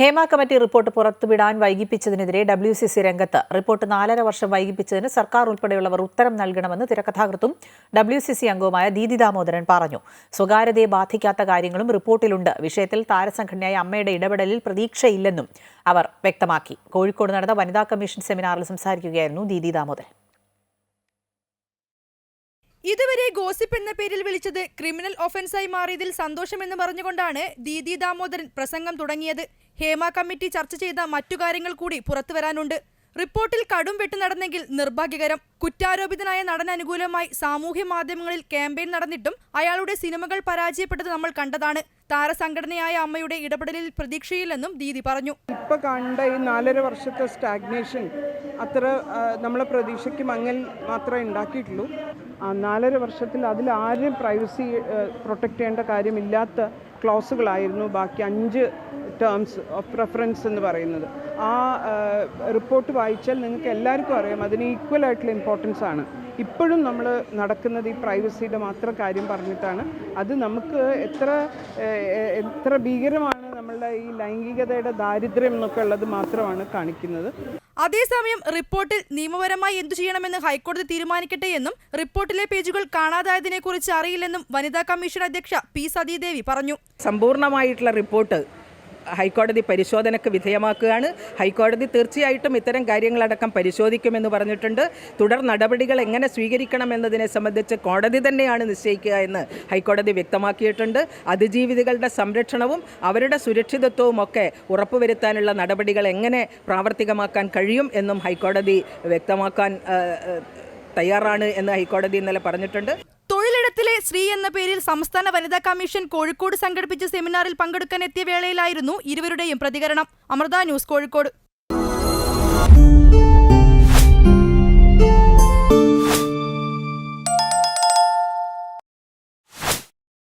Hema committee report പുറത്തുവിടാൻ വൈകിപ്പിച്ചതിനെതിരെ W C C രംഗത്ത് റിപ്പോർട്ട് നാലര വർഷം വൈകിപ്പിച്ചതിന് സർക്കാർ ഉൾപ്പെടെയുള്ളവർ ഉത്തരം നൽകണമെന്ന് തിരക്കഥാകൃത്തും ഡബ്ല്യു സി സി അംഗവുമായ ദീതി ദാമോദരൻ പറഞ്ഞു. സ്വകാര്യതയെ ബാധിക്കാത്ത കാര്യങ്ങളും റിപ്പോർട്ടിലുണ്ട്. വിഷയത്തിൽ താരസംഘടനയായ അമ്മയുടെ ഇടപെടലിൽ പ്രതീക്ഷയില്ലെന്നും അവർ വ്യക്തമാക്കി. കോഴിക്കോട് നടന്ന വനിതാ കമ്മീഷൻ സെമിനാറിൽ സംസാരിക്കുകയായിരുന്നു ദീതി ദാമോദരൻ. ഇതുവരെ ഗോസിപ്പ് എന്ന പേരിൽ വിളിച്ചത് ക്രിമിനൽ ഒഫൻസായി മാറിയതിൽ സന്തോഷമെന്ന് പറഞ്ഞുകൊണ്ടാണ് ദീദി ദാമോദരൻ പ്രസംഗം തുടങ്ങിയത്. ഹേമ കമ്മിറ്റി ചർച്ച ചെയ്ത മറ്റു കാര്യങ്ങൾ കൂടി പുറത്തുവരാനുണ്ട് റിപ്പോർട്ടിൽ കടും വെട്ട് നടന്നെങ്കിൽ നിർഭാഗ്യകരം. കുറ്റാരോപിതനായ നടൻ അനുകൂലമായി സാമൂഹ്യ മാധ്യമങ്ങളിൽ ക്യാമ്പയിൻ നടന്നിട്ടും അയാളുടെ സിനിമകൾ പരാജയപ്പെട്ടത് നമ്മൾ കണ്ടതാണ്. താരസംഘടനയായ അമ്മയുടെ ഇടപെടലിൽ പ്രതീക്ഷയില്ലെന്നും ദീദി പറഞ്ഞു. ഇപ്പൊ കണ്ട ഈ നാലര വർഷത്തെ സ്റ്റാഗ്നേഷൻ അത്ര നമ്മളെ പ്രതീക്ഷയ്ക്ക് മങ്ങൽ മാത്രമേ ഉണ്ടാക്കിയിട്ടുള്ളൂ. നാലര വർഷത്തിൽ അതിൽ ആരും പ്രൈവസി പ്രൊട്ടക്റ്റ് ചെയ്യേണ്ട കാര്യമില്ലാത്ത ക്ലോസുകളായിരുന്നു ബാക്കി അഞ്ച് ടേംസ് ഓഫ് പ്രിഫറൻസ് എന്ന് പറയുന്നത്. ആ റിപ്പോർട്ട് വായിച്ചാൽ നിങ്ങൾക്ക് എല്ലാവർക്കും അറിയാം അതിന് ഈക്വൽ ആയിട്ടുള്ള ഇമ്പോർട്ടൻസ് ആണ്. ഇപ്പോഴും നമ്മൾ നടക്കുന്നത് ഈ പ്രൈവസിയുടെ മാത്രം കാര്യം പറഞ്ഞിട്ടാണ്. അത് നമുക്ക് എത്ര എത്ര ഭീകരമാണ് നമ്മളുടെ ഈ ലൈംഗികതയുടെ ദാരിദ്ര്യം എന്നൊക്കെ ഉള്ളത് മാത്രമാണ് കാണിക്കുന്നത്. അതേസമയം റിപ്പോർട്ടിൽ നിയമപരമായി എന്തു ചെയ്യണമെന്ന് ഹൈക്കോടതി തീരുമാനിക്കട്ടെ എന്നും റിപ്പോർട്ടിലെ പേജുകൾ കാണാതായതിനെക്കുറിച്ച് അറിയില്ലെന്നും വനിതാ കമ്മീഷൻ അധ്യക്ഷ പി സതീദേവി പറഞ്ഞു. സമ്പൂർണമായിട്ടുള്ള റിപ്പോർട്ട് ഹൈക്കോടതി പരിശോധനയ്ക്ക് വിധേയമാക്കുകയാണ്. ഹൈക്കോടതി തീർച്ചയായിട്ടും ഇത്തരം കാര്യങ്ങളടക്കം പരിശോധിക്കുമെന്ന് പറഞ്ഞിട്ടുണ്ട്. തുടർ നടപടികൾ എങ്ങനെ സ്വീകരിക്കണം എന്നതിനെ സംബന്ധിച്ച് കോടതി തന്നെയാണ് നിശ്ചയിക്കുക എന്ന് ഹൈക്കോടതി വ്യക്തമാക്കിയിട്ടുണ്ട്. അതിജീവിതകളുടെ സംരക്ഷണവും അവരുടെ സുരക്ഷിതത്വവും ഒക്കെ ഉറപ്പുവരുത്താനുള്ള നടപടികൾ എങ്ങനെ പ്രാവർത്തികമാക്കാൻ കഴിയും എന്നും ഹൈക്കോടതി വ്യക്തമാക്കാൻ തയ്യാറാണ് എന്ന് ഹൈക്കോടതി ഇന്നലെ പറഞ്ഞിട്ടുണ്ട്. സ്ത്രീ എന്ന പേരിൽ സംസ്ഥാന വനിതാ കമ്മീഷൻ കോഴിക്കോട് സംഘടിപ്പിച്ച സെമിനാറിൽ പങ്കെടുക്കാൻ എത്തിയ വേളയിലായിരുന്നു ഇരുവരുടെയും പ്രതികരണം. അമൃത ന്യൂസ് കോഴിക്കോട്.